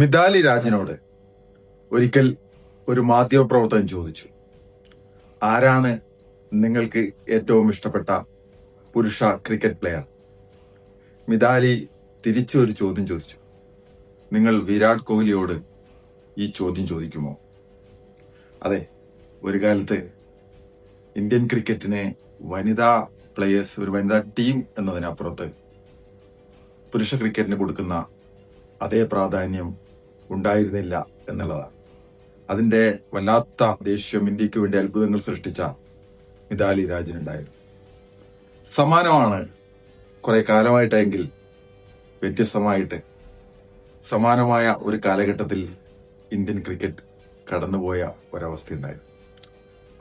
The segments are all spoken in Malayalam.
മിതാലി രാജിനോട് ഒരിക്കൽ ഒരു മാധ്യമപ്രവർത്തകൻ ചോദിച്ചു ആരാണ് നിങ്ങൾക്ക് ഏറ്റവും ഇഷ്ടപ്പെട്ട പുരുഷ ക്രിക്കറ്റ് പ്ലെയർ മിതാലി തിരിച്ചു ഒരു ചോദ്യം ചോദിച്ചു നിങ്ങൾ വിരാട് കോഹ്ലിയോട് ഈ ചോദ്യം ചോദിക്കുമോ? അതെ ഒരു കാലത്ത് ഇന്ത്യൻ ക്രിക്കറ്റിനെ വനിതാ പ്ലെയേഴ്സ് ഒരു വനിതാ ടീം എന്നതിനപ്പുറത്ത് പുരുഷ ക്രിക്കറ്റിന് കൊടുക്കുന്ന അതേ പ്രാധാന്യം ഉണ്ടായിരുന്നില്ല എന്നുള്ളതാണ്. അതിന്റെ വല്ലാത്ത ദേഷ്യം ഇന്ത്യയ്ക്ക് വേണ്ടി അത്ഭുതങ്ങൾ സൃഷ്ടിച്ച മിതാലി രാജനുണ്ടായിരുന്നു. സമാനമാണ് കുറെ കാലമായിട്ടെങ്കിൽ വ്യത്യസ്തമായിട്ട് സമാനമായ ഒരു കാലഘട്ടത്തിൽ ഇന്ത്യൻ ക്രിക്കറ്റ് കടന്നുപോയ ഒരവസ്ഥയുണ്ടായിരുന്നു.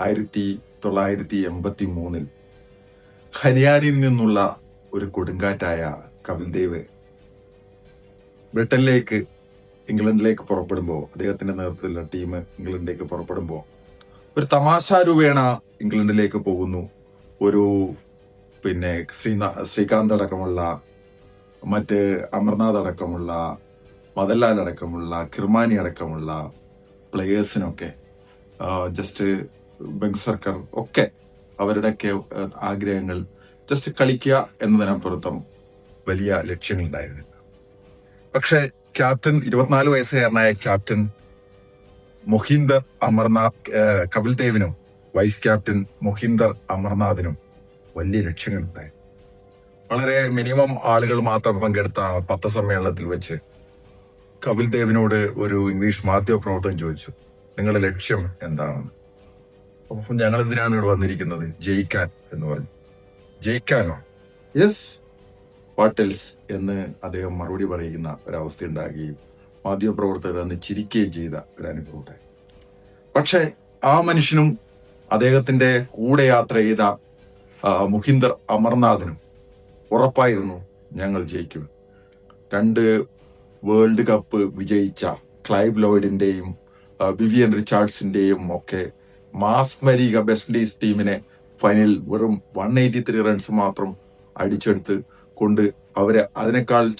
ആയിരത്തി തൊള്ളായിരത്തി എൺപത്തി മൂന്നിൽ ഹരിയാനയിൽ നിന്നുള്ള ഒരു കൊടുങ്കാറ്റായ കപിൽദേവ് ബ്രിട്ടനിലേക്ക് ഇംഗ്ലണ്ടിലേക്ക് പുറപ്പെടുമ്പോൾ അദ്ദേഹത്തിന്റെ നേതൃത്വത്തിലുള്ള ടീം ഇംഗ്ലണ്ടിലേക്ക് പുറപ്പെടുമ്പോൾ ഒരു തമാശ രൂപേണ ഇംഗ്ലണ്ടിലേക്ക് പോകുന്നു. ഒരു പിന്നെ ശ്രീകാന്ത് അടക്കമുള്ള മറ്റ് അമർനാഥ് അടക്കമുള്ള മദൻലാൽ അടക്കമുള്ള കിർമാനി അടക്കമുള്ള പ്ലെയേഴ്സിനൊക്കെ ജസ്റ്റ് ബെങ്സർക്കർ ഒക്കെ അവരുടെയൊക്കെ ആഗ്രഹങ്ങൾ ജസ്റ്റ് കളിക്കുക എന്നതിനപ്പുറത്തും വലിയ ലക്ഷ്യങ്ങളുണ്ടായിരുന്നില്ല. പക്ഷെ ക്യാപ്റ്റൻ ഇരുപത്തിനാല് വയസ്സുകാരനായ ക്യാപ്റ്റൻ മൊഹിന്ദർ അമർനാഥ് കപിൽ ദേവിനും വൈസ് ക്യാപ്റ്റൻ മൊഹിന്ദർ അമർനാഥിനും വലിയ ലക്ഷ്യങ്ങളുണ്ടായി വളരെ മിനിമം ആളുകൾ മാത്രം പങ്കെടുത്ത പത്രസമ്മേളനത്തിൽ വെച്ച് കപിൽ ദേവിനോട് ഒരു ഇംഗ്ലീഷ് മാധ്യമ പ്രവർത്തകൻ ചോദിച്ചു നിങ്ങളുടെ ലക്ഷ്യം എന്താണെന്ന്? അപ്പൊ ഞങ്ങൾ എന്തിനാണ് ഇവിടെ വന്നിരിക്കുന്നത്? ജയിക്കാൻ എന്ന് പറഞ്ഞു. ജയിക്കാനോ? യെസ് വാട്ടെൽസ് എന്ന് അദ്ദേഹം മറുപടി പറയുന്ന ഒരവസ്ഥ ഉണ്ടാകുകയും മാധ്യമപ്രവർത്തകർ അന്ന് ചിരിക്കുകയും ചെയ്ത ഒരു അനുഭവത്തെ പക്ഷേ ആ മനുഷ്യനും അദ്ദേഹത്തിന്റെ കൂടെ യാത്ര ചെയ്ത മുഹിന്ദർ അമർനാഥിനും ഉറപ്പായിരുന്നു ഞങ്ങൾ ജയിക്കും. രണ്ട് വേൾഡ് കപ്പ് വിജയിച്ച ക്ലൈബ് ലോയിഡിന്റെയും വിവിയൻ റിച്ചാർഡ്സിന്റെയും ഒക്കെ മാസ്മരിക വെസ്റ്റ് ഇൻഡീസ് ടീമിനെ ഫൈനലിൽ വെറും വൺ എയ്റ്റി ത്രീ റൺസ് മാത്രം അടിച്ചെടുത്ത് കൊണ്ട് അവരെ അതിനേക്കാൾ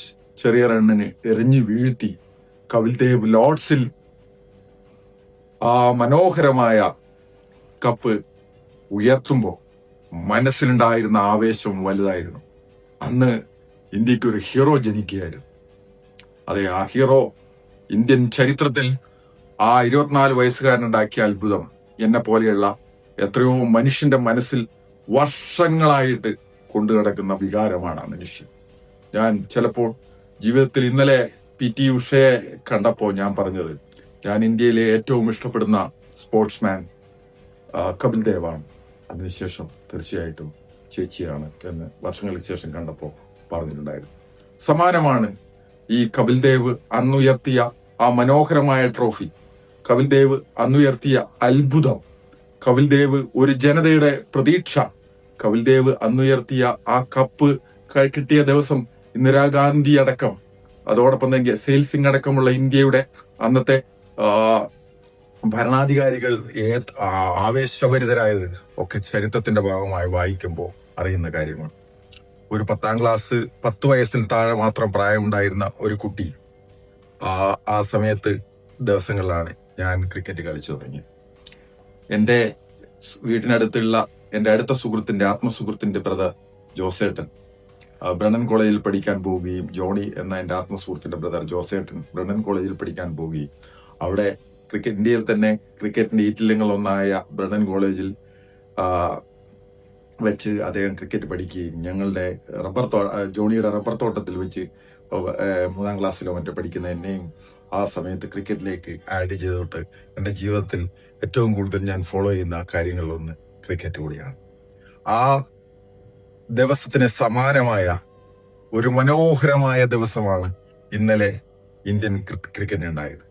ചെറിയ റണ്ണിന് എറിഞ്ഞു വീഴ്ത്തി. കവിൽദേവ് ലോർഡ്സിൽ ആ മനോഹരമായ കപ്പ് ഉയർത്തുമ്പോൾ മനസ്സിലുണ്ടായിരുന്ന ആവേശം വലുതായിരുന്നു. അന്ന് ഇന്ത്യയ്ക്ക് ഒരു ഹീറോ ജനിക്കുകയായിരുന്നു. അതെ ആ ഹീറോ ഇന്ത്യൻ ചരിത്രത്തിൽ ആ ഇരുപത്തിനാല് വയസ്സുകാരനുണ്ടാക്കിയ അത്ഭുതം. എന്നെ പോലെയുള്ള എത്രയോ മനുഷ്യന്റെ മനസ്സിൽ വർഷങ്ങളായിട്ട് കൊണ്ടു കിടക്കുന്ന വികാരമാണ് മനുഷ്യൻ. ഞാൻ ചിലപ്പോൾ ജീവിതത്തിൽ ഇന്നലെ പി ടി ഉഷയെ കണ്ടപ്പോൾ ഞാൻ പറഞ്ഞത് ഞാൻ ഇന്ത്യയിലെ ഏറ്റവും ഇഷ്ടപ്പെടുന്ന സ്പോർട്സ്മാൻ കപിൽ ദേവാണ്. അതിനുശേഷം തീർച്ചയായിട്ടും ചേച്ചിയാണ് എന്ന് വർഷങ്ങൾക്ക് ശേഷം കണ്ടപ്പോൾ പറഞ്ഞിട്ടുണ്ടായിരുന്നു. സമാനമാണ് ഈ കപിൽ ദേവ് അന്നുയർത്തിയ ആ മനോഹരമായ ട്രോഫി. കപിൽ ദേവ് അന്നുയർത്തിയ അത്ഭുതം. കപിൽ ദേവ് ഒരു ജനതയുടെ പ്രതീക്ഷ. കപിൽ ദേവ് അന്നുയർത്തിയ ആ കപ്പ് കിട്ടിയ ദിവസം ഇന്ദിരാഗാന്ധി അടക്കം അതോടൊപ്പം തന്നെ സെയിൽ സിംഗ് അടക്കമുള്ള ഇന്ത്യയുടെ അന്നത്തെ ഭരണാധികാരികൾ ആവേശഭരിതരായത് ഒക്കെ ചരിത്രത്തിന്റെ ഭാഗമായി വായിക്കുമ്പോൾ അറിയുന്ന കാര്യമാണ്. ഒരു പത്താം ക്ലാസ് പത്ത് വയസ്സിൽ താഴെ മാത്രം പ്രായമുണ്ടായിരുന്ന ഒരു കുട്ടി ആ ആ സമയത്ത് ദിവസങ്ങളിലാണ് ഞാൻ ക്രിക്കറ്റ് കളിച്ചു തുടങ്ങിയത്. എന്റെ സ് എന്റെ അടുത്ത സുഹൃത്തിന്റെ ആത്മസുഹൃത്തിന്റെ ബ്രദർ ജോസേട്ടൻ. ബ്രണൻ കോളേജിൽ പഠിക്കാൻ പോവുകയും ജോണി എന്ന എന്റെ ആത്മസുഹൃത്തിന്റെ ബ്രദർ ജോസേട്ടൻ ബ്രണ്ണൻ കോളേജിൽ പഠിക്കാൻ പോവുകയും അവിടെ ക്രിക്കറ്റ് ഇന്ത്യയിൽ തന്നെ ക്രിക്കറ്റിന്റെ ഈറ്റില്ലങ്ങൾ ഒന്നായ ബ്രണ്ണൻ കോളേജിൽ വെച്ച് അദ്ദേഹം ക്രിക്കറ്റ് പഠിക്കുകയും ഞങ്ങളുടെ റബ്ബർ തോ ജോണിയുടെ റബ്ബർ തോട്ടത്തിൽ വെച്ച് മൂന്നാം ക്ലാസ്സിലോ മറ്റോ പഠിക്കുന്ന എന്നെയും ആ സമയത്ത് ക്രിക്കറ്റിലേക്ക് ആഡ് ചെയ്തോട്ട് എന്റെ ജീവിതത്തിൽ ഏറ്റവും കൂടുതൽ ഞാൻ ഫോളോ ചെയ്യുന്ന കാര്യങ്ങളിലൊന്ന് ക്രിക്കറ്റ് കൂടിയാണ് ആ ദിവസത്തിന് സമാനമായ ഒരു മനോഹരമായ ദിവസമാണ് ഇന്നലെ ഇന്ത്യൻ ക്രിക്കറ്റിന് ക്രിക്കറ്റ് ഉണ്ടായത്.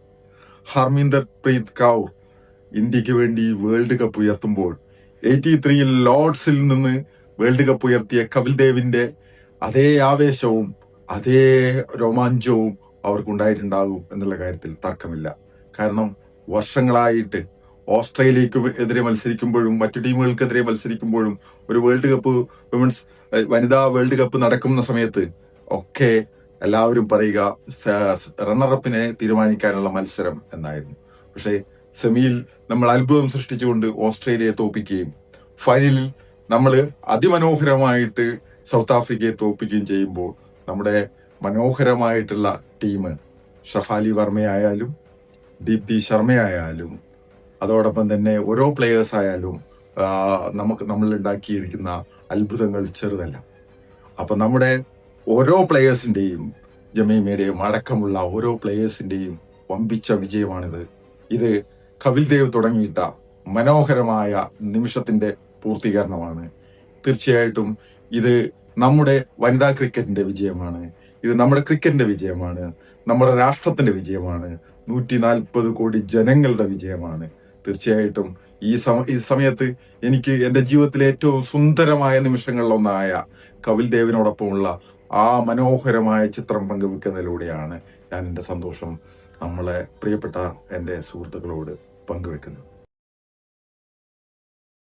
ഹർമീന്ദർ പ്രീത് കൗർ ഇന്ത്യയ്ക്ക് വേണ്ടി വേൾഡ് കപ്പ് ഉയർത്തുമ്പോൾ എയ്റ്റി ത്രീയിൽ ലോർഡ്സിൽ നിന്ന് വേൾഡ് കപ്പ് ഉയർത്തിയ കപിൽ ദേവിന്റെ അതേ ആവേശവും അതേ രോമാഞ്ചവും അവർക്കുണ്ടായിട്ടുണ്ടാകും എന്നുള്ള കാര്യത്തിൽ തർക്കമില്ല. കാരണം വർഷങ്ങളായിട്ട് ഓസ്ട്രേലിയക്ക് എതിരെ മത്സരിക്കുമ്പോഴും മറ്റു ടീമുകൾക്കെതിരെ മത്സരിക്കുമ്പോഴും ഒരു വേൾഡ് കപ്പ് വിമൻസ് വനിതാ വേൾഡ് കപ്പ് നടക്കുന്ന സമയത്ത് ഒക്കെ എല്ലാവരും പറയുക റണ്ണറപ്പിനെ തീരുമാനിക്കാനുള്ള മത്സരം എന്നായിരുന്നു. പക്ഷേ സെമിയിൽ നമ്മൾ അത്ഭുതം സൃഷ്ടിച്ചുകൊണ്ട് ഓസ്ട്രേലിയയെ തോപ്പിക്കുകയും ഫൈനലിൽ നമ്മൾ അതിമനോഹരമായിട്ട് സൗത്ത് ആഫ്രിക്കയെ തോപ്പിക്കുകയും ചെയ്യുമ്പോൾ നമ്മുടെ മനോഹരമായിട്ടുള്ള ടീം ഷഫാലി വർമ്മയായാലും ദീപ്തി ശർമ്മയായാലും അതോടൊപ്പം തന്നെ ഓരോ പ്ലെയേഴ്സ് ആയാലും നമുക്ക് നമ്മൾ ഉണ്ടാക്കിയിരിക്കുന്ന അത്ഭുതങ്ങൾ ചെറുതല്ല. അപ്പൊ നമ്മുടെ ഓരോ പ്ലേയേഴ്സിന്റെയും ജമീമയുടെയും അടക്കമുള്ള ഓരോ പ്ലേയേഴ്സിന്റെയും വമ്പിച്ച വിജയമാണിത്. ഇത് കപിൽ ദേവ് തുടങ്ങിയിട്ട മനോഹരമായ നിമിഷത്തിന്റെ പൂർത്തീകരണമാണ്. തീർച്ചയായിട്ടും ഇത് നമ്മുടെ വനിതാ ക്രിക്കറ്റിന്റെ വിജയമാണ്. ഇത് നമ്മുടെ ക്രിക്കറ്റിന്റെ വിജയമാണ്. നമ്മുടെ രാഷ്ട്രത്തിന്റെ വിജയമാണ്. നൂറ്റി നാൽപ്പത് കോടി ജനങ്ങളുടെ വിജയമാണ്. തീർച്ചയായിട്ടും. ഈ സമ ഈ സമയത്ത് എനിക്ക് എന്റെ ജീവിതത്തിലെ ഏറ്റവും സുന്ദരമായ നിമിഷങ്ങളിലൊന്നായ കപിൽ ദേവിനോടൊപ്പമുള്ള ആ മനോഹരമായ ചിത്രം പങ്കുവെക്കുന്നതിലൂടെയാണ് ഞാൻ എന്റെ സന്തോഷം നമ്മളെ പ്രിയപ്പെട്ട എന്റെ സുഹൃത്തുക്കളോട് പങ്കുവെക്കുന്നത്.